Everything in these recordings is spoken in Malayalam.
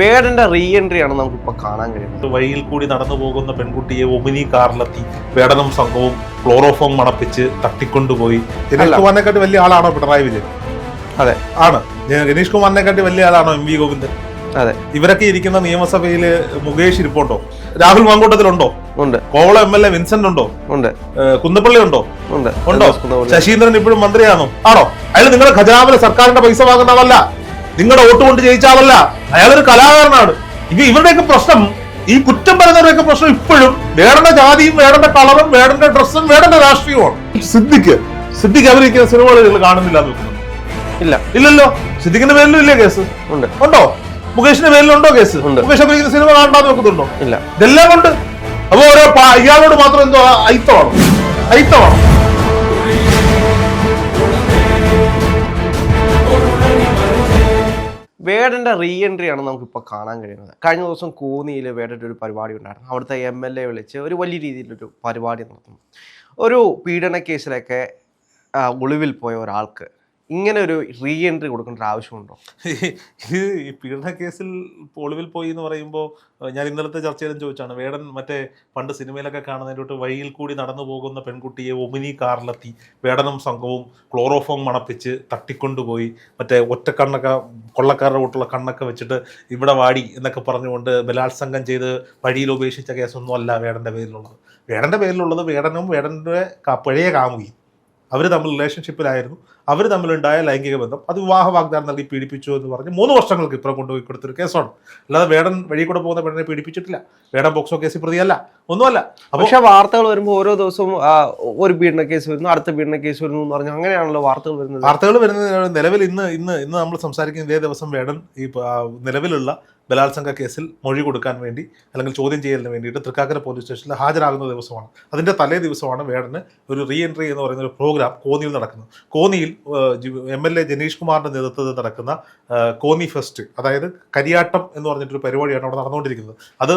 വേടന്റെ റീ എൻട്രി ആണ് നമുക്ക് ഇപ്പൊ കാണാൻ കഴിയുന്നത്. വഴിയിൽ കൂടി നടന്നു പോകുന്ന പെൺകുട്ടിയെ ഒമിനി കാറിലെത്തി. വേടനും സംഘവും ക്ലോറോഫോം മണപ്പിച്ച് തട്ടിക്കൊണ്ടുപോയി. ഗണേഷ്കുമാറിനെക്കാട്ടി ഗണേഷ് കുമാറിനെക്കാട്ടി വലിയ ആളാണോ പിണറായി വിജയൻ? അതെ. ആണ്. ഗണേഷ് കുമാറിനെക്കാട്ടി വലിയ ആളാണോ എം വി ഗോവിന്ദൻ? അതെ. ഇവരൊക്കെ ഇരിക്കുന്ന നിയമസഭയിൽ മുകേഷ് ഇരിപ്പുണ്ടോ? രാഹുൽ മാങ്കൂട്ടത്തിലുണ്ടോ? ഉണ്ട്. Kovalam M L A Vincent ഉണ്ടോ. ഉണ്ട് കുന്നപ്പള്ളി ഉണ്ടോ? ഉണ്ട്. ഉണ്ടോ? ശശീന്ദ്രൻ ഇപ്പോഴും മന്ത്രിയാണോ? ആണോ? അയാൾ നിങ്ങളുടെ ഖജനാവിലെ സർക്കാരിന്റെ പൈസ വാങ്ങുന്ന ആളല്ല നിങ്ങളുടെ വോട്ട് കൊണ്ട് ജയിച്ച ആളല്ല. അയാളൊരു കലാകാരനാണ്. ഇത് ഇവരുടെയൊക്കെ പ്രശ്നം ഈ കുറ്റം പറയുന്നവരുടെയൊക്കെ പ്രശ്നം ഇപ്പോഴും വേടന്റെ ജാതിയും വേടന്റെ കളറും വേടന്റെ ഡ്രസ്സും വേടന്റെ രാഷ്ട്രീയവും സിദ്ദിഖ് സിദ്ദിഖ് അവരിക്കുന്ന സിനിമകൾ നിങ്ങൾ കാണുന്നില്ല ഇല്ല. ഇല്ലല്ലോ? സിദ്ദിഖിന്റെ പേരിലും ഇല്ലേ കേസ്? ഉണ്ട്. ഉണ്ടോ? മുകേഷിന്റെ പേരിലുണ്ടോ കേസ്? ഉണ്ട്. മുകേഷ് അഭിനയിക്കുന്ന സിനിമ കാണാൻ നോക്കുന്നുണ്ടോ? ഇല്ല. ഇതെല്ലാം കൊണ്ട് അപ്പൊ ഓരോ ഇയാളോട് മാത്രം എന്തോ അയിത്തമാണോ. അയിത്തമാണോ. വേടന്റെ റീ എൻട്രി ആണ് നമുക്ക് ഇപ്പൊ കാണാൻ കഴിയുന്നത്. കഴിഞ്ഞ ദിവസം കോന്നിയിൽ വേടന്റെ ഒരു പരിപാടി ഉണ്ടായിരുന്നു. അവിടുത്തെ എം എൽ എ വിളിച്ച് ഒരു വലിയ രീതിയിലൊരു പരിപാടി നടത്തുന്നു. ഒരു പീഡന കേസിലൊക്കെ ഒളിവിൽ പോയ ഒരാൾക്ക് ഇങ്ങനെ ഒരു റീ എൻട്രി കൊടുക്കേണ്ട ആവശ്യമുണ്ടോ? ഇത് ഈ പീഡന കേസിൽ ഒളിവിൽ പോയി എന്ന് പറയുമ്പോൾ ഞാൻ ഇന്നലത്തെ ചർച്ചയിലും ചോദിച്ചാണ് വേടൻ മറ്റേ പണ്ട് സിനിമയിലൊക്കെ കാണുന്നതിന്റെ തൊട്ട് വഴിയിൽ കൂടി നടന്നു പോകുന്ന പെൺകുട്ടിയെ ഒമിനി കാറിലെത്തി വേടനും സംഘവും ക്ലോറോഫോം മണപ്പിച്ച് തട്ടിക്കൊണ്ടുപോയി മറ്റേ ഒറ്റ കണ്ണൊക്കെ കൊള്ളക്കാരുടെ കൂട്ടുള്ള കണ്ണൊക്കെ വെച്ചിട്ട് ഇവിടെ വാടി എന്നൊക്കെ പറഞ്ഞുകൊണ്ട് ബലാത്സംഗം ചെയ്ത് വഴിയിൽ ഉപേക്ഷിച്ച കേസൊന്നും അല്ല വേടന്റെ പേരിലുള്ളത്. വേടന്റെ പേരിലുള്ളത് വേടനും വേടന്റെ പഴയ കാമുകി. അവർ തമ്മിൽ റിലേഷൻഷിപ്പിലായിരുന്നു അവർ തമ്മിലുണ്ടായ ലൈംഗിക ബന്ധം. അത് വിവാഹ വാഗ്ദാനം നൽകി പീഡിപ്പിച്ചു എന്ന് പറഞ്ഞ് മൂന്ന് വർഷങ്ങൾക്ക് ഇപ്പുറം കൊണ്ടുപോയി കൊടുത്തൊരു കേസാണ്. അല്ലാതെ വേടൻ വഴി കൂടെ പോകുന്ന പെണ്ണിനെ പീഡിപ്പിച്ചിട്ടില്ല. വേടൻ ബോക്സോ കേസിൽ പ്രതിയല്ല. ഒന്നുമല്ല. പക്ഷേ വാർത്തകൾ വരുമ്പോൾ ഓരോ ദിവസവും ഒരു പീഡന കേസ് വരുന്നു അടുത്ത പീഡന കേസ് വരുന്നു എന്ന് പറഞ്ഞു അങ്ങനെയാണല്ലോ വാർത്തകൾ വരുന്നത്. വാർത്തകൾ വരുന്നത് നിലവിൽ ഇന്ന് ഇന്ന് ഇന്ന് നമ്മൾ സംസാരിക്കുന്ന ഇതേ ദിവസം വേടൻ ഈ നിലവിലുള്ള ബലാത്സംഗ കേസിൽ മൊഴി കൊടുക്കാൻ വേണ്ടി അല്ലെങ്കിൽ ചോദ്യം ചെയ്യലിന് വേണ്ടിയിട്ട് തൃക്കാക്കര പോലീസ് സ്റ്റേഷനിൽ ഹാജരാകുന്ന ദിവസമാണ്. അതിന്റെ തലേ ദിവസമാണ് വേടന് ഒരു റീ എൻട്രി എന്ന് പറയുന്ന ഒരു പ്രോഗ്രാം കോന്നിയിൽ നടക്കുന്നത്. കോന്നിയിൽ എം എൽ എ ജനീഷ് കുമാറിന്റെ നേതൃത്വത്തിൽ നടക്കുന്ന കോന്നി ഫെസ്റ്റ് അതായത് കരിയാട്ടം എന്ന് പറഞ്ഞിട്ടൊരു പരിപാടിയാണ് അവിടെ നടന്നുകൊണ്ടിരിക്കുന്നത്. അത്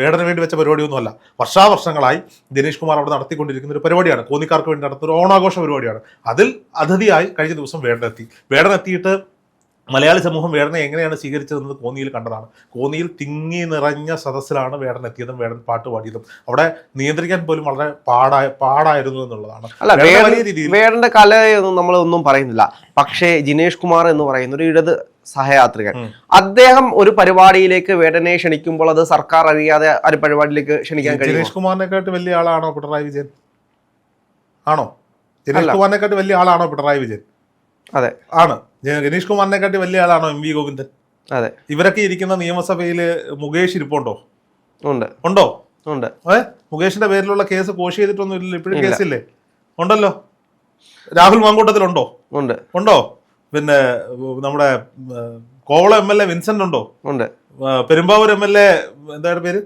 വേടന് വേണ്ടി വെച്ച പരിപാടിയൊന്നുമല്ല. വർഷാവർഷങ്ങളായി ജനീഷ് കുമാർ അവിടെ നടത്തിക്കൊണ്ടിരിക്കുന്ന ഒരു പരിപാടിയാണ്. കോന്നിക്കാർക്ക് വേണ്ടി നടത്തുന്ന ഒരു ഓണാഘോഷ പരിപാടിയാണ്. അതിൽ അതിഥിയായി കഴിഞ്ഞ ദിവസം വേടനെത്തി. വേടനെത്തിയിട്ട് മലയാളി സമൂഹം വേടനെ എങ്ങനെയാണ് സ്വീകരിച്ചതെന്ന് കോന്നിയിൽ കണ്ടതാണ്. കോന്നിയിൽ തിങ്ങി നിറഞ്ഞ സദസ്സിലാണ് വേടൻ എത്തിയതും വേടൻ പാട്ട് പാടിയതും. അവിടെ നിയന്ത്രിക്കാൻ പോലും വളരെ പാടായ പാടായിരുന്നു എന്നുള്ളതാണ്. അല്ല വേടന്റെ കലയൊന്നും നമ്മൾ ഒന്നും പറയുന്നില്ല. പക്ഷേ ജിനേഷ് കുമാർ എന്ന് പറയുന്ന ഒരു ഇടത് സഹയാത്രികൻ. അദ്ദേഹം ഒരു പരിപാടിയിലേക്ക് വേടനെ ക്ഷണിക്കുമ്പോൾ അത് സർക്കാർ അറിയാതെ ആ ഒരു പരിപാടിയിലേക്ക് ക്ഷണിക്കാൻ കഴിയും ജിനേഷ് കുമാറിനെക്കാട്ട് വലിയ ആളാണോ പിണറായി വിജയൻ? ആണോ? ജിനേഷ്. കുമാറിനെക്കാട്ട് വലിയ ആളാണോ പിണറായി വിജയൻ? അതെ. ആണ്. ഗണേഷ് കുമാറിനെക്കാട്ടി വലിയ ആളാണോ എം വി ഗോവിന്ദൻ? അതെ. ഇവരൊക്കെ ഇരിക്കുന്ന നിയമസഭയിൽ മുകേഷ് ഇരിപ്പുണ്ടോ? ഉണ്ട്. ഉണ്ടോ? ഉണ്ട്. ഏ? മുകേഷിന്റെ പേരിലുള്ള കേസ് കോഷ് ചെയ്തിട്ടൊന്നും ഇല്ലല്ലോ ഇപ്പോഴും. കേസില്ലേ? ഉണ്ടല്ലോ. രാഹുൽ മാങ്കൂട്ടത്തിലുണ്ടോ? ഉണ്ട്. ഉണ്ടോ? പിന്നെ നമ്മുടെ Kovalam M L A Vincent ഉണ്ടോ? ഉണ്ട്. പെരുമ്പാവൂർ എം എൽ എ എന്താണ് പേര്?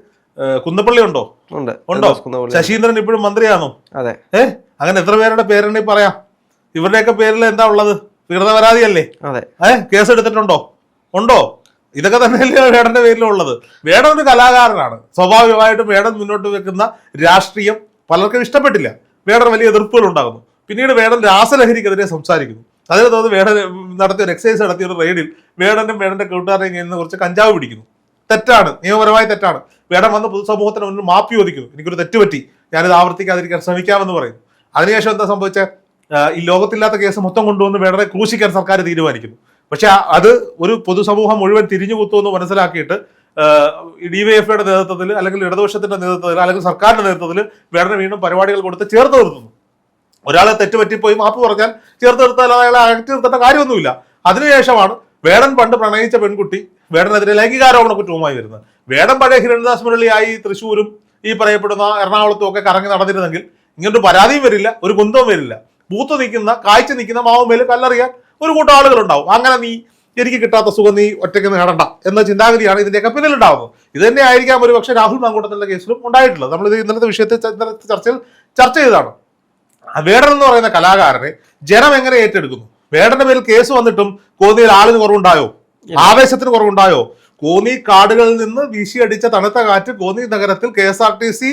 കുന്നപ്പള്ളി ഉണ്ടോ? ഉണ്ട്. ഉണ്ടോ. ശശീന്ദ്രൻ ഇപ്പോഴും മന്ത്രിയാണോ? അതെ. ഏ? അങ്ങനെ എത്ര പേരുടെ പേരുണ്ടെങ്കിൽ പറയാം. ഇവരുടെയൊക്കെ പേരിൽ എന്താ ഉള്ളത്? പീഡന പരാതിയല്ലേ ഏഹ് കേസ് എടുത്തിട്ടുണ്ടോ ഉണ്ടോ? ഇതൊക്കെ തന്നെയല്ലേ വേടന്റെ പേരിലുള്ളത്. വേടൻ ഒരു കലാകാരനാണ്. സ്വാഭാവികമായിട്ടും വേടൻ മുന്നോട്ട് വെക്കുന്ന രാഷ്ട്രീയം പലർക്കും ഇഷ്ടപ്പെട്ടില്ല. വേടൻ വലിയ എതിർപ്പുകൾ ഉണ്ടാകുന്നു പിന്നീട് വേടൻ രാസലഹരിക്കെതിരെ സംസാരിക്കുന്നു. അതിനെ തോന്നുന്നു വേടൻ നടത്തിയ ഒരു എക്സൈസ് നടത്തിയ ഒരു റെയ്ഡിൽ വേടനും വേടന്റെ കൂട്ടുകാരെയും നിന്ന് കുറച്ച് കഞ്ചാവ് പിടിക്കുന്നു. തെറ്റാണ്. നിയമപരമായ തെറ്റാണ്. വേടൻ വന്ന് പൊതുസമൂഹത്തിന് മുന്നിൽ മാപ്പി ചോദിക്കുന്നു. എനിക്കൊരു തെറ്റ് പറ്റി ഞാനിത് ആവർത്തിക്കാതിരിക്കാൻ ശ്രമിക്കാമെന്ന് പറയുന്നു. അതിനുശേഷം എന്താ സംഭവിച്ചത് ഈ ലോകത്തില്ലാത്ത കേസ് മൊത്തം കൊണ്ടുവന്ന് വേടനെ ക്രൂശിക്കാൻ സർക്കാർ തീരുമാനിക്കുന്നു. പക്ഷെ അത് ഒരു പൊതുസമൂഹം മുഴുവൻ തിരിഞ്ഞു കുത്തുമെന്ന് മനസ്സിലാക്കിയിട്ട് ഡിവൈഎഫ്ഐയുടെ നേതൃത്വത്തിൽ അല്ലെങ്കിൽ ഇടതുപക്ഷത്തിന്റെ നേതൃത്വത്തിൽ അല്ലെങ്കിൽ സർക്കാരിന്റെ നേതൃത്വത്തിൽ വേടനെ വീണ്ടും പരിപാടികൾ കൊടുത്ത് ചേർത്ത് നിർത്തുന്നു. ഒരാളെ തെറ്റുപറ്റിപ്പോയി മാപ്പ് പറഞ്ഞാൽ ചേർത്ത് നിർത്താൻ അയാളെ അകറ്റി നിർത്തേണ്ട കാര്യമൊന്നുമില്ല. അതിനുശേഷമാണ് വേടൻ പണ്ട് പ്രണയിച്ച പെൺകുട്ടി വേടനെതിരെ ലൈംഗികാരോപണ കുറ്റവുമായി വരുന്നത്. വേടൻ പഴയ ഹിരൺദാസ് മുരളിയായി തൃശ്ശൂരും ഈ പറയപ്പെടുന്ന എറണാകുളത്തും ഒക്കെ കറങ്ങി നടന്നിരുന്നെങ്കിൽ ഇങ്ങനൊരു പരാതിയും വരില്ല ഒരു കുന്തവും വരില്ല. പൂത്ത് നിൽക്കുന്ന കാഴ്ച നിൽക്കുന്ന മാവുമേൽ കല്ലെറിയാൻ ഒരു കൂട്ടം ആളുകളുണ്ടാവും. അങ്ങനെ നീ എനിക്ക് കിട്ടാത്ത സുഖം നീ ഒറ്റയ്ക്ക് നേടണ്ട എന്ന ചിന്താഗതിയാണ് ഇതിന്റെയൊക്കെ പിന്നിലുണ്ടാവുന്നത്. ഇത് തന്നെ ആയിരിക്കാം ഒരു പക്ഷേ രാഹുൽ മാങ്കൂട്ടത്തിന്റെ കേസിലും ഉണ്ടായിട്ടുള്ളത്. നമ്മൾ ഇത് ഇന്നലത്തെ വിഷയത്തെ ഇന്നലത്തെ ചർച്ചയിൽ ചർച്ച ചെയ്തതാണ്. വേടൻ എന്ന് പറയുന്ന കലാകാരനെ ജനം എങ്ങനെ ഏറ്റെടുക്കുന്നു? വേടന്റെ പേരിൽ കേസ് വന്നിട്ടും കോന്നിയിൽ ആളിന് കുറവുണ്ടായോ? ആവേശത്തിന് കുറവുണ്ടായോ? കോന്നി കാടുകളിൽ നിന്ന് വീശിയടിച്ച തണുത്ത കാറ്റ് കോന്നി നഗരത്തിൽ K S R T C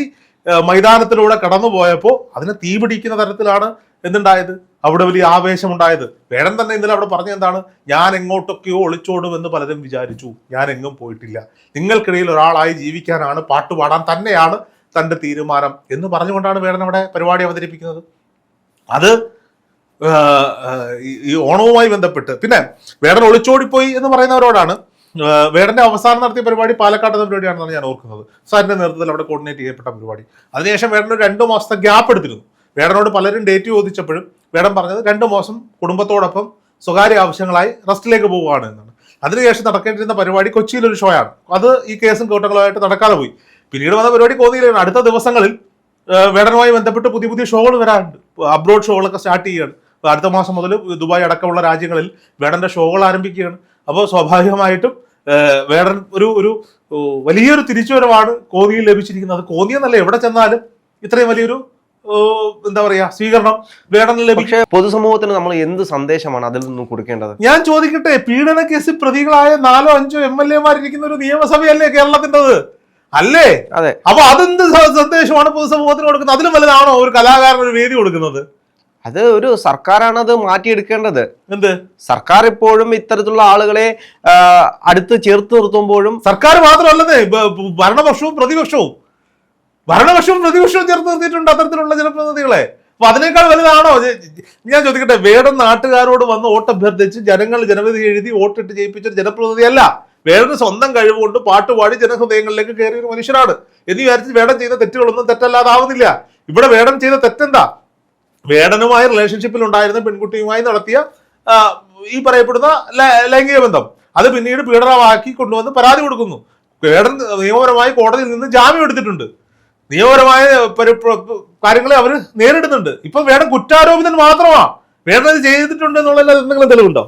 മൈതാനത്തിലൂടെ കടന്നു പോയപ്പോൾ അതിനെ തീപിടിക്കുന്ന തരത്തിലാണ് എന്തുണ്ടായത്? അവിടെ വലിയ ആവേശമുണ്ടായത്. വേണം തന്നെ ഇന്നലെ അവിടെ പറഞ്ഞ എന്താണ്? ഞാൻ എങ്ങോട്ടൊക്കെയോ ഒളിച്ചോടുമെന്ന് പലരും വിചാരിച്ചു. ഞാൻ എങ്ങും പോയിട്ടില്ല. നിങ്ങൾക്കിടയിൽ ഒരാളായി ജീവിക്കാനാണ് പാട്ടുപാടാൻ തന്നെയാണ് തന്റെ തീരുമാനം എന്ന് പറഞ്ഞുകൊണ്ടാണ് വേണം അവിടെ പരിപാടി അവതരിപ്പിക്കുന്നത്. അത് ഈ- ഓണവുമായി ബന്ധപ്പെട്ട്. പിന്നെ വേടൻ ഒളിച്ചോടിപ്പോയി എന്ന് പറയുന്നവരോടാണ് വേടന്റെ അവസാനം നടത്തിയ പരിപാടി പാലക്കാട് പരിപാടിയാണെന്നാണ് ഞാൻ ഓർക്കുന്നത്. സാറിന്റെ നേതൃത്വത്തിൽ അവിടെ കോർഡിനേറ്റ് ചെയ്യപ്പെട്ട പരിപാടി. അതിനുശേഷം വേടൻ ഒരു രണ്ടു മാസത്തെ ഗ്യാപ്പ് എടുത്തിരുന്നു. വേടനോട് പലരും ഡേറ്റ് ചോദിച്ചപ്പോഴും വേടൻ പറഞ്ഞത് രണ്ടു മാസം കുടുംബത്തോടൊപ്പം സ്വകാര്യ ആവശ്യങ്ങളായി റെസ്റ്റിലേക്ക് പോവുകയാണ് എന്നാണ്. അതിനുശേഷം നടക്കേണ്ടിരുന്ന പരിപാടി കൊച്ചിയിൽ ഒരു ഷോ ആണ്. അത് ഈ കേസും കൂട്ടങ്ങളുമായിട്ട് നടക്കാതെ പോയി. പിന്നീട് വന്ന പരിപാടി കോന്നിയിലാണ് അടുത്ത ദിവസങ്ങളിൽ വേടനുമായി ബന്ധപ്പെട്ട് പുതിയ പുതിയ ഷോകൾ വരാറുണ്ട്. അബ്രോഡ് ഷോകളൊക്കെ സ്റ്റാർട്ട് ചെയ്യുകയാണ്. അടുത്ത മാസം മുതൽ ദുബായ് അടക്കമുള്ള രാജ്യങ്ങളിൽ വേടന്റെ ഷോകൾ ആരംഭിക്കുകയാണ്. അപ്പോൾ സ്വാഭാവികമായിട്ടും വേടൻ ഒരു ഒരു വലിയൊരു തിരിച്ചുവരവാണ് കോന്നിയിൽ ലഭിച്ചിരിക്കുന്നത്. കോന്നി എന്നല്ല എവിടെ ചെന്നാലും ഇത്രയും വലിയൊരു എന്താ പറയാ സ്വീകരണം വേണമെന്ന് ലഭിക്കും. പൊതുസമൂഹത്തിന് നമ്മൾ എന്ത് സന്ദേശമാണ് അതിൽ നിന്നും കൊടുക്കേണ്ടത്? ഞാൻ ചോദിക്കട്ടെ പീഡന കേസിൽ പ്രതികളായ നാലോ അഞ്ചോ എം എൽ എമാരിരിക്കുന്ന ഒരു നിയമസഭയല്ലേ കേരളത്തിന്റെത്? അല്ലേ? അതെ. അപ്പൊ അതെന്ത് സന്ദേശമാണ് പൊതുസമൂഹത്തിന് കൊടുക്കുന്നത്? അതിലും വലുതാണോ ഒരു കലാകാരൻ ഒരു വേദി കൊടുക്കുന്നത്? അത് ഒരു സർക്കാരാണ് അത് മാറ്റിയെടുക്കേണ്ടത്. എന്ത്? സർക്കാർ ഇപ്പോഴും ഇത്തരത്തിലുള്ള ആളുകളെ അടുത്ത് ചേർത്ത് നിർത്തുമ്പോഴും സർക്കാർ മാത്രമല്ലേ ഭരണപക്ഷവും പ്രതിപക്ഷവും ഭരണപക്ഷവും പ്രതിപക്ഷവും ചേർത്ത് നിർത്തിയിട്ടുണ്ട് അത്തരത്തിലുള്ള ജനപ്രതിനിധികളെ അപ്പൊ അതിനേക്കാൾ വലുതാണോ? ഞാൻ ചോദിക്കട്ടെ വേടൻ നാട്ടുകാരോട് വന്ന് വോട്ട് അഭ്യർത്ഥിച്ച് ജനങ്ങൾ ജനവിധി എഴുതി വോട്ടിട്ട് ജയിപ്പിച്ച ജനപ്രതിനിധിയല്ല. വേടന് സ്വന്തം കഴിവുകൊണ്ട് പാട്ടുപാടി ജനഹൃദയങ്ങളിലേക്ക് കയറിയ ഒരു മനുഷ്യനാണ്. എന്ന് വിചാരിച്ച് വേടൻ ചെയ്ത തെറ്റുകളൊന്നും തെറ്റല്ലാതാവുന്നില്ല. ഇവിടെ വേടൻ ചെയ്ത തെറ്റെന്താ? വേടനുമായി റിലേഷൻഷിപ്പിൽ ഉണ്ടായിരുന്ന പെൺകുട്ടിയുമായി നടത്തിയ ഈ പറയപ്പെടുന്ന ലൈംഗിക ബന്ധം. അത് പിന്നീട് പീഡനമാക്കി കൊണ്ടുവന്ന് പരാതി കൊടുക്കുന്നു. വേടൻ നിയമപരമായി കോടതിയിൽ നിന്ന് ജാമ്യം എടുത്തിട്ടുണ്ട്. നിയമപരമായ പരി- പ്ര- കാര്യങ്ങളെ അവർ നേരിടുന്നുണ്ട്. ഇപ്പൊ വേണം കുറ്റാരോപിതൻ മാത്രമാ. വേണം അത് ചെയ്തിട്ടുണ്ട് എന്നുള്ള എന്തെങ്കിലും തെളിവുണ്ടോ?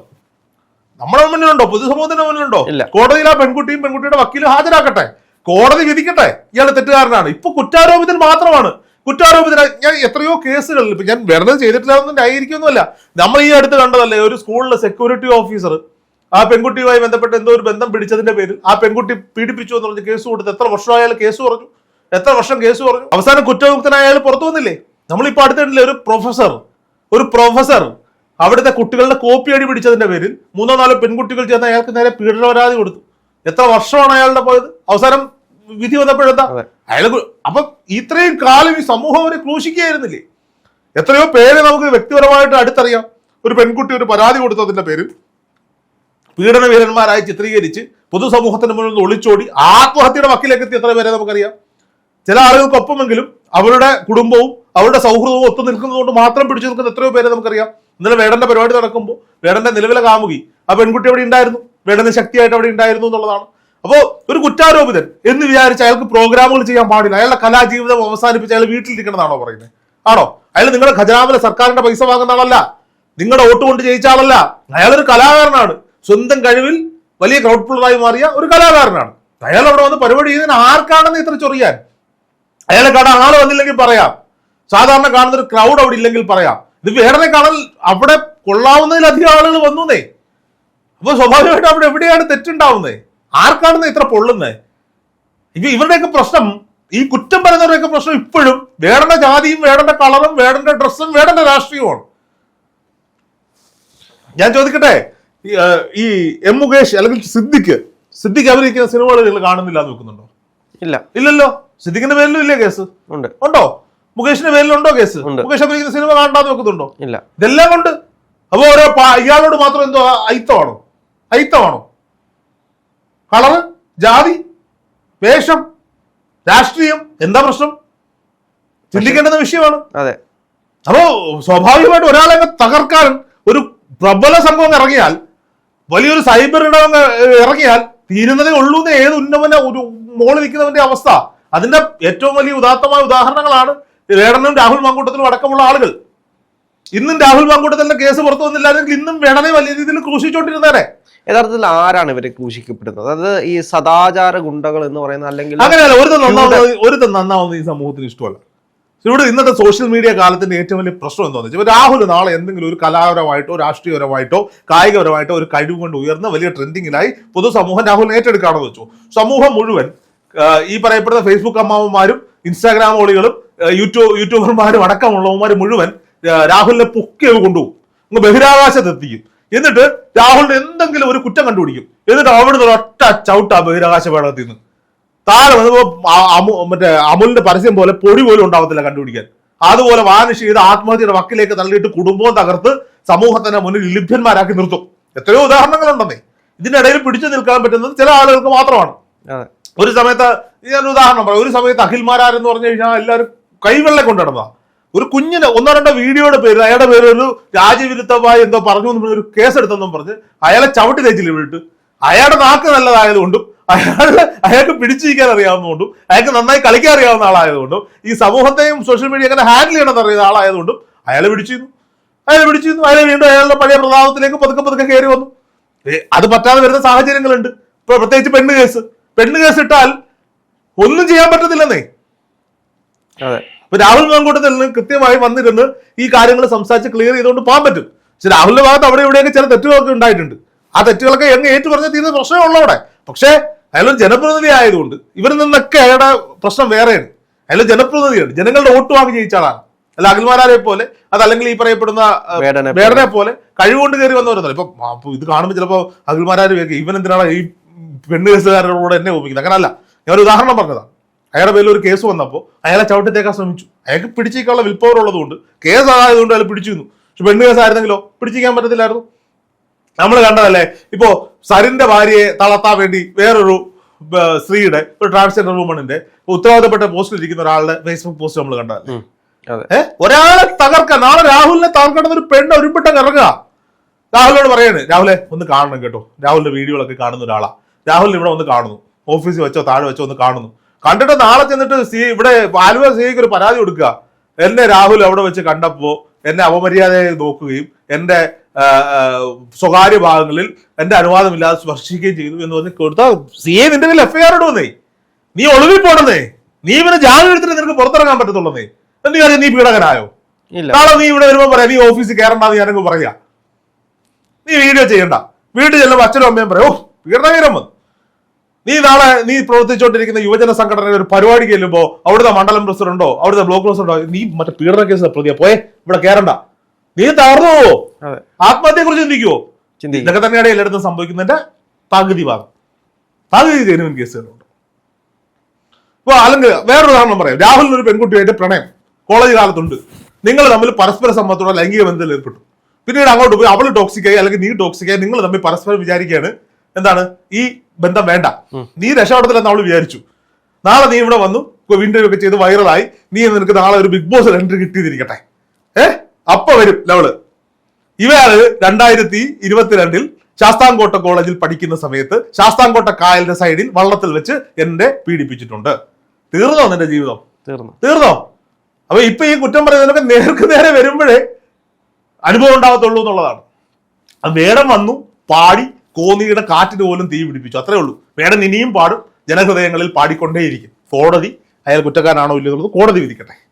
നമ്മുടെ മുന്നിലുണ്ടോ? പൊതുസമൂഹത്തിന്റെ മുന്നിലുണ്ടോ. കോടതിയിൽ ആ പെൺകുട്ടിയും പെൺകുട്ടിയുടെ വക്കീലും ഹാജരാക്കട്ടെ. കോടതി വിധിക്കട്ടെ. ഇയാൾ തെറ്റുകാരനാണ്. ഇപ്പൊ കുറ്റാരോപിതൻ മാത്രമാണ്. കുറ്റാരോപിതന ഞാൻ എത്രയോ കേസുകളിൽ ഇപ്പൊ ഞാൻ വെറുതെ ചെയ്തിട്ടില്ലാന്നും ന്യായീകരിക്കൊന്നുമല്ല. നമ്മൾ ഈ അടുത്ത് കണ്ടതല്ലേ ഒരു സ്കൂളിലെ സെക്യൂരിറ്റി ഓഫീസർ ആ പെൺകുട്ടിയുമായി ബന്ധപ്പെട്ട് എന്തോ ഒരു ബന്ധം പിടിച്ചതിന്റെ പേരിൽ ആ പെൺകുട്ടി പീഡിപ്പിച്ചു എന്ന് പറഞ്ഞ് കേസ് കൊടുത്ത് എത്ര വർഷമായാലും കേസ് പറഞ്ഞു എത്ര വർഷം കേസ് പറഞ്ഞു അവസാനം കുറ്റമുക്തനായാലും പുറത്തു വന്നില്ലേ? നമ്മളിപ്പോൾ അടുത്തിട്ടില്ലേ ഒരു പ്രൊഫസർ ഒരു പ്രൊഫസർ അവിടുത്തെ കുട്ടികളുടെ കോപ്പി അടി പിടിച്ചതിന്റെ പേരിൽ മൂന്നോ നാലോ പെൺകുട്ടികൾ ചേർന്ന് അയാൾക്ക് നേരെ പീഡന പരാതി കൊടുത്തു. എത്ര വർഷമാണ് അയാളുടെ പോയത്? അവസാനം വിധി വന്നപ്പോഴെന്താ. അയാൾ അപ്പൊ ഇത്രയും കാലം ഈ സമൂഹം അവരെ ക്രൂശിക്കുകയായിരുന്നില്ലേ? എത്രയോ പേരെ നമുക്ക് വ്യക്തിപരമായിട്ട് അടുത്തറിയാം. ഒരു പെൺകുട്ടി ഒരു പരാതി കൊടുത്തതിന്റെ പേരിൽ പീഡനവീരന്മാരായി ചിത്രീകരിച്ച് പൊതുസമൂഹത്തിന് മുന്നിൽ നിന്ന് ഒളിച്ചോടി ആത്മഹത്യയുടെ വക്കിലേക്ക് എത്തിയ എത്ര പേരെ നമുക്കറിയാം? ചില ആളുകൾക്കൊപ്പമെങ്കിലും അവരുടെ കുടുംബവും അവരുടെ സൗഹൃദവും ഒത്തു നിൽക്കുന്നതുകൊണ്ട് മാത്രം പിടിച്ചു നിൽക്കുന്ന എത്രയോ പേരെ നമുക്കറിയാം. ഇന്നലെ വേടന്റെ പരിപാടി നടക്കുമ്പോൾ വേടന്റെ നിലവിലെ കാമുകി ആ പെൺകുട്ടി അവിടെ ഉണ്ടായിരുന്നു? വേടന്റെ ശക്തിയായിട്ട് അവിടെ ഉണ്ടായിരുന്നു എന്നുള്ളതാണ്. അപ്പോൾ ഒരു കുറ്റാരോപിതൻ എന്ന് വിചാരിച്ച് അയാൾക്ക് പ്രോഗ്രാമുകൾ ചെയ്യാൻ പാടില്ല. അയാളുടെ കലാജീവിതം അവസാനിപ്പിച്ച് അയാൾ വീട്ടിലിരിക്കണമെന്നാണോ പറയുന്നത് ആണോ? അയാൾ നിങ്ങളുടെ ഖജനാവിലെ സർക്കാരിന്റെ പൈസ വാങ്ങുന്ന ആളല്ല. നിങ്ങളുടെ വോട്ട് കൊണ്ട് ജയിച്ച ആളല്ല. അയാളൊരു കലാകാരനാണ്. സ്വന്തം കഴിവിൽ വലിയ ക്രൗഡ് പുള്ളറായി മാറിയ ഒരു കലാകാരനാണ്. അയാൾ അവിടെ വന്ന് പരിപാടി ചെയ്തതിന് ആർക്കാണെന്ന് ഇത്ര ചൊറിയാൻ? അയാളെ കാണാൻ ആൾ വന്നില്ലെങ്കിൽ പറയാം. സാധാരണ കാണുന്ന ഒരു ക്രൗഡ് അവിടെ ഇല്ലെങ്കിൽ പറയാം. ഇത് വേറെ കാണാൻ അവിടെ കൊള്ളാവുന്നതിലധികം ആളുകൾ വന്നുന്നേ. അപ്പൊ സ്വാഭാവികമായിട്ട് അവിടെ എവിടെയാണ് തെറ്റുണ്ടാവുന്നത് ആർക്കാണെന്ന് ഇത്ര പൊള്ളുന്നത് ഇപ്പൊ ഇവരുടെയൊക്കെ പ്രശ്നം ഈ കുറ്റം പറയുന്നവരുടെയൊക്കെ പ്രശ്നം ഇപ്പോഴും വേടന്റെ ജാതിയും വേടന്റെ കളറും വേടന്റെ ഡ്രസ്സും വേടന്റെ രാഷ്ട്രീയവും ഞാൻ ചോദിക്കട്ടെ ഈ, എം മുകേഷ് അല്ലെങ്കിൽ സിദ്ദിഖ് സിദ്ദിഖ് അഭിനയിക്കുന്ന സിനിമകൾ നിങ്ങൾ കാണുന്നില്ല എന്ന് വെക്കുന്നുണ്ടോ? ഇല്ല. ഇല്ലല്ലോ? സിദ്ദിഖിന്റെ പേരിലും ഇല്ല കേസ്? ഉണ്ട്. ഉണ്ടോ? മുകേഷിന്റെ പേരിലുണ്ടോ കേസ്. മുകേഷ് അഭിനയിക്കുന്ന സിനിമ കാണാൻ നോക്കുന്നുണ്ടോ ഇല്ല. ഇതെല്ലാം കൊണ്ട്? അപ്പൊ ഓരോ ഇയാളോട് മാത്രം എന്തോ അയിത്തമാണോ? അയിത്തമാണോ? കളറ് ജാതി വേഷം രാഷ്ട്രീയം എന്താ പ്രശ്നം? ചിന്തിക്കേണ്ടുന്ന വിഷയമാണ്. അതെ. അപ്പോ സ്വാഭാവികമായിട്ട് ഒരാളെ തകർക്കാൻ ഒരു പ്രബല സംഭവം ഇറങ്ങിയാൽ വലിയൊരു സൈബർ ഇടം ഇറങ്ങിയാൽ തീരുന്നതേ ഉള്ളൂ എന്ന് ഏത് ഉന്നമന ഒരു മോൾ നിൽക്കുന്നവന്റെ അവസ്ഥ. അതിന്റെ ഏറ്റവും വലിയ ഉദാത്തമായ ഉദാഹരണങ്ങളാണ് വേടനും രാഹുൽ മാങ്കൂട്ടത്തിലും അടക്കമുള്ള ആളുകൾ. ഇന്നും രാഹുൽ മാങ്കൂട്ടത്തിന്റെ കേസ് പുറത്തു വന്നില്ലായിരുന്നെങ്കിൽ ഇന്നും വേടനെ വലിയ രീതിയിൽ ക്രൂശിച്ചോണ്ടിരുന്നേനെ യഥാർത്ഥത്തിൽ ആരാണ് ഇവരെ ക്രൂശിക്കപ്പെടുന്നത്? അതായത് ഈ സദാചാര ഗുണ്ടകൾ എന്ന് പറയുന്ന അല്ലെങ്കിൽ അങ്ങനെയല്ല ഒരു നന്നാവുന്നത് ഒരു നന്നാവുന്നത് ഈ സമൂഹത്തിന് ഇഷ്ടമല്ല. ഇവിടെ ഇന്നത്തെ സോഷ്യൽ മീഡിയ കാലത്തിന്റെ ഏറ്റവും വലിയ പ്രശ്നം എന്താണെന്ന് വെച്ചാൽ രാഹുൽ നാളെ എന്തെങ്കിലും ഒരു കലാപരമായിട്ടോ രാഷ്ട്രീയപരമായിട്ടോ കായികപരമായിട്ടോ ഒരു കഴിവ് കൊണ്ട് ഉയർന്ന വലിയ ട്രെൻഡിങ്ങിലായി പൊതുസമൂഹം രാഹുലിനെ ഏറ്റെടുക്കുകയാണെന്ന് വെച്ചു. സമൂഹം മുഴുവൻ ഈ പറയപ്പെടുന്ന ഫേസ്ബുക്ക് അമ്മാവന്മാരും ഇൻസ്റ്റാഗ്രാം ഓളികളും യൂട്യൂബ് യൂട്യൂബർമാരും അടക്കമുള്ളവന്മാർ മുഴുവൻ രാഹുലിനെ പൊക്കി കൊണ്ടുപോകും. അങ്ങ് ബഹിരാകാശത്ത് എത്തിക്കും എന്നിട്ട് രാഹുലിന് എന്തെങ്കിലും ഒരു കുറ്റം കണ്ടുപിടിക്കും. എന്നിട്ട് അവിടുന്ന് ഒറ്റ ചവിട്ടാ ബഹിരാകാശ പേടകത്തിൽ നിന്ന് താഴെ വന്നപ്പോ അമു- മറ്റേ അമുലിന്റെ പരസ്യം പോലെ പൊടി പോലും ഉണ്ടാവത്തില്ല കണ്ടുപിടിക്കാൻ. അതുപോലെ വാനിഷ് ചെയ്ത് ആത്മഹത്യയുടെ വക്കിലേക്ക് തള്ളിയിട്ട് കുടുംബവും തകർത്ത് സമൂഹത്തിന്റെ മുന്നിൽ ലഭ്യന്മാരാക്കി നിർത്തും. എത്രയോ ഉദാഹരണങ്ങളുണ്ടെന്നേ. ഇതിനിടയിൽ പിടിച്ചു നിൽക്കാൻ പറ്റുന്നത് ചില ആളുകൾക്ക് മാത്രമാണ്. ഒരു സമയത്ത് ഞാൻ ഉദാഹരണം പറയാം. ഒരു സമയത്ത് അഖിൽമാരാരെന്ന് പറഞ്ഞു കഴിഞ്ഞാൽ എല്ലാവരും കൈവെള്ള കൊണ്ടിടന്നതാ ഒരു കുഞ്ഞിന് ഒന്നോ രണ്ടോ വീഡിയോയുടെ പേര് അയാളുടെ പേര് ഒരു രാജ്യവിരുദ്ധമായി എന്തോ പറഞ്ഞു എന്ന് പറഞ്ഞ് ഒരു കേസ് എടുത്തെന്നും പറഞ്ഞ് അയാളെ ചവിട്ടി തേച്ചില്ല വിട്ട് അയാളുടെ നാക്ക് നല്ലതായതുകൊണ്ടും അയാളെ അയാൾക്ക് പിടിച്ചിരിക്കാൻ അറിയാവുന്നതുകൊണ്ടും അയാൾക്ക് നന്നായി കളിക്കാൻ അറിയാവുന്ന ആളായതുകൊണ്ടും ഈ സമൂഹത്തെയും സോഷ്യൽ മീഡിയ എങ്ങനെ ഹാൻഡിൽ ചെയ്യണമെന്ന് അറിയുന്ന ആളായതുകൊണ്ടും അയാളെ പിടിച്ചിരുന്നു. അയാളെ പിടിച്ചിരുന്നു. അയാളെ വീണ്ടും അയാളുടെ പഴയ പ്രതാപത്തിലേക്ക് പതുക്കെ പതുക്കെ കയറി വന്നു. അത് പറ്റാതെ വരുന്ന സാഹചര്യങ്ങളുണ്ട്. പ്രത്യേകിച്ച് പെണ്ണ് കേസ്. പെണ്ണ് കേസ് ഇട്ടാൽ ഒന്നും ചെയ്യാൻ പറ്റത്തില്ലെന്നേ. അപ്പൊ രാഹുൽ മാങ്കൂട്ടത്തിൽ നിന്ന് കൃത്യമായി വന്നിരുന്ന് ഈ കാര്യങ്ങൾ സംസാരിച്ച് ക്ലിയർ ചെയ്തുകൊണ്ട് പോകാൻ പറ്റും. പക്ഷെ രാഹുലിന്റെ ഭാഗത്ത് അവിടെ ഇവിടെയൊക്കെ ചില തെറ്റുകളൊക്കെ ഉണ്ടായിട്ടുണ്ട്. ആ തെറ്റുകളൊക്കെ എങ്ങ് ഏറ്റു പറഞ്ഞ തീരുന്ന പ്രശ്നമേ ഉള്ളൂ അവിടെ. പക്ഷേ അയാളൊരു ജനപ്രതിനിധി ആയതുകൊണ്ട് ഇവരിൽ നിന്നൊക്കെ അയാളുടെ പ്രശ്നം വേറെയാണ്. അയാൾ ജനപ്രതിനിധിയാണ്. ജനങ്ങളുടെ വോട്ട് വാങ്ങി ജയിച്ച ആളാണ്. അല്ല അഖിൽമാരെ പോലെ അതല്ലെങ്കിൽ ഈ പറയപ്പെടുന്ന വേടനെ പോലെ. കഴിവുകൊണ്ട് കയറി വന്നവരൊന്നും ഇപ്പൊ ഇത് കാണുമ്പോൾ ചിലപ്പോ അഖിൽമാരാര് ഇവൻ എന്തിനാണ് ഈ പെണ്ണ് കേസുകാരനോട് എന്നെ ഒപ്പിക്കുന്നത്. അങ്ങനല്ല. ഞാൻ ഒരു ഉദാഹരണം പറഞ്ഞതാണ് അയാളുടെ പേരിൽ ഒരു കേസ് വന്നപ്പോൾ അയാളെ ചവിട്ടിത്തേക്കാൻ ശ്രമിച്ചു. അയാൾക്ക് പിടിച്ചേക്കാനുള്ള വിൽപ്പവർ ഉള്ളതുകൊണ്ട് കേസ് ആയതുകൊണ്ട് അയാൾ പിടിച്ചിരുന്നു. പക്ഷെ പെണ്ണ് കേസായിരുന്നെങ്കിലോ? പിടിച്ചിരിക്കാൻ പറ്റത്തില്ലായിരുന്നു. നമ്മൾ കണ്ടതല്ലേ? ഇപ്പോ സരിന്റെ ഭാര്യയെ തളർത്താൻ വേണ്ടി വേറൊരു സ്ത്രീയുടെ ഒരു ട്രാൻസ്ജെൻഡർ വുമണിന്റെ ഉത്തരവാദിത്തപ്പെട്ട പോസ്റ്റിൽ ഇരിക്കുന്ന ഒരാളുടെ ഫേസ്ബുക്ക് പോസ്റ്റ് നമ്മൾ കണ്ടതല്ലേ? ഒരാളെ തകർക്കാൻ നാളെ രാഹുലിനെ തകർക്കണം ഒരു പെണ്ണ് ഒരുപെട്ടെന്ന് ഇറങ്ങുക. രാഹുലിനോട് പറയാണ് രാഹുലെ ഒന്ന് കാണണം കേട്ടോ. രാഹുലിന്റെ വീഡിയോകളൊക്കെ കാണുന്ന ഒരാളാ. രാഹുൽ ഇവിടെ ഒന്ന് കാണുന്നു. ഓഫീസിൽ വെച്ചോ താഴെ വെച്ചോ ഒന്ന് കാണുന്നു. കണ്ടിട്ട് നാളെ ചെന്നിട്ട് സി ഇവിടെ ആലുവ സിക്ക് ഒരു പരാതി കൊടുക്കുക. എന്നെ രാഹുൽ അവിടെ വെച്ച് കണ്ടപ്പോ എന്നെ അപമര്യാദയായി നോക്കുകയും എന്റെ സ്വകാര്യ ഭാഗങ്ങളിൽ എന്റെ അനുവാദമില്ലാതെ സ്പർശിക്കുകയും ചെയ്തു എന്ന് പറഞ്ഞ് കൊടുത്താൽ സി എ നിന്റെ കയ്യിൽ എഫ്ഐആർ ഇടുവന്നേ നീ ഒളിവിൽ പോണെന്നേ. നീ ഇവനെ ജാമ്യം എടുത്തിട്ട് നിനക്ക് പുറത്തിറങ്ങാൻ പറ്റത്തുള്ളന്നേ. എന്ത് കാര്യം? നീ പീഡകനായോ? നാളെ നീ ഇവിടെ വരുമ്പോ പറയാ നീ ഓഫീസിൽ കയറണ്ടെന്ന് ഞാനങ്ങ് പറയാ. നീ വീഡിയോ ചെയ്യണ്ട. വീട് ചെല്ലുമ്പോൾ അച്ഛനും അമ്മയും പറയും ഓ പീഡനകരം വന്നു. നീ നാളെ നീ പ്രവർത്തിച്ചുകൊണ്ടിരിക്കുന്ന യുവജന സംഘടനയുടെ ഒരു പരിപാടി ചെല്ലുമ്പോൾ അവിടുത്തെ മണ്ഡലം പ്രസിഡന്റോ അവിടുത്തെ ബ്ലോക്ക് പ്രസിഡന്റോ നീ മറ്റേ പീഡന കേസ് പ്രതിയാ പോയെ ഇവിടെ കയറണ്ട നീ തകർന്നു പോവോ? ആത്മഹത്യയെ കുറിച്ച് ചിന്തിക്കുവോ? ചിന്തിക്കും. ഇതൊക്കെ തന്നെയാണ് എല്ലായിടത്തും സംഭവിക്കുന്നതിന്റെ പകുതി ഭാഗം. പകുതി ജനുവൻ കേസുകളുണ്ട്. ഇപ്പൊ അല്ലെങ്കിൽ വേറൊരു ഉദാഹരണം പറയാം. രാഹുലിന് ഒരു പെൺകുട്ടിയായിട്ട് പ്രണയം. കോളേജ് കാലത്തുണ്ട്. നിങ്ങൾ തമ്മിൽ പരസ്പര സമ്മതത്തോടെ ലൈംഗിക ബന്ധത്തിൽ ഏർപ്പെട്ടു. പിന്നീട് അങ്ങോട്ട് പോയി അവൾ ടോക്സിക് ആയി അല്ലെങ്കിൽ നീ ടോക്സിക് ആയി നിങ്ങൾ തമ്മിൽ പരസ്പരം വിചാരിക്കുകയാണ്. എന്താണ്? ഈ ബന്ധം വേണ്ട. നീ രക്ഷപ്പെടത്തില്ലെന്ന് അവൾ വിചാരിച്ചു. നാളെ നീ ഇവിടെ വന്നു ഇന്റർവ്യൂ ഒക്കെ ചെയ്ത് വൈറലായി നീ നിനക്ക് നാളെ ഒരു ബിഗ് ബോസ് എൻട്രി കിട്ടിയിരിക്കട്ടെ. ഏ? അപ്പൊ വരും ലവൾ. ഇവയാൾ രണ്ടായിരത്തി ഇരുപത്തിരണ്ടിൽ ശാസ്താംകോട്ട കോളേജിൽ പഠിക്കുന്ന സമയത്ത് ശാസ്താംകോട്ട കായലിന്റെ സൈഡിൽ വള്ളത്തിൽ വെച്ച് എന്നെ പീഡിപ്പിച്ചിട്ടുണ്ട്. തീർന്നോ നിന്റെ ജീവിതം? തീർന്നു. തീർന്നോ? അപ്പൊ ഇപ്പൊ ഈ കുറ്റം പറയുന്നതിനൊക്കെ നേർക്ക് നേരെ വരുമ്പോഴേ അനുഭവം ഉണ്ടാകത്തുള്ളൂ എന്നുള്ളതാണ്. അത് വേടം വന്നു പാടി കോന്നിയുടെ കാറ്റിന് പോലും തീ പിടിപ്പിച്ചു. അത്രേ ഉള്ളൂ. വേടൻ ഇനിയും പാടും. ജനഹൃദയങ്ങളിൽ പാടിക്കൊണ്ടേയിരിക്കും. കോടതി അയാൾ കുറ്റക്കാരനാണോ ഇല്ലെന്നുള്ളത് കോടതി വിധിക്കട്ടെ.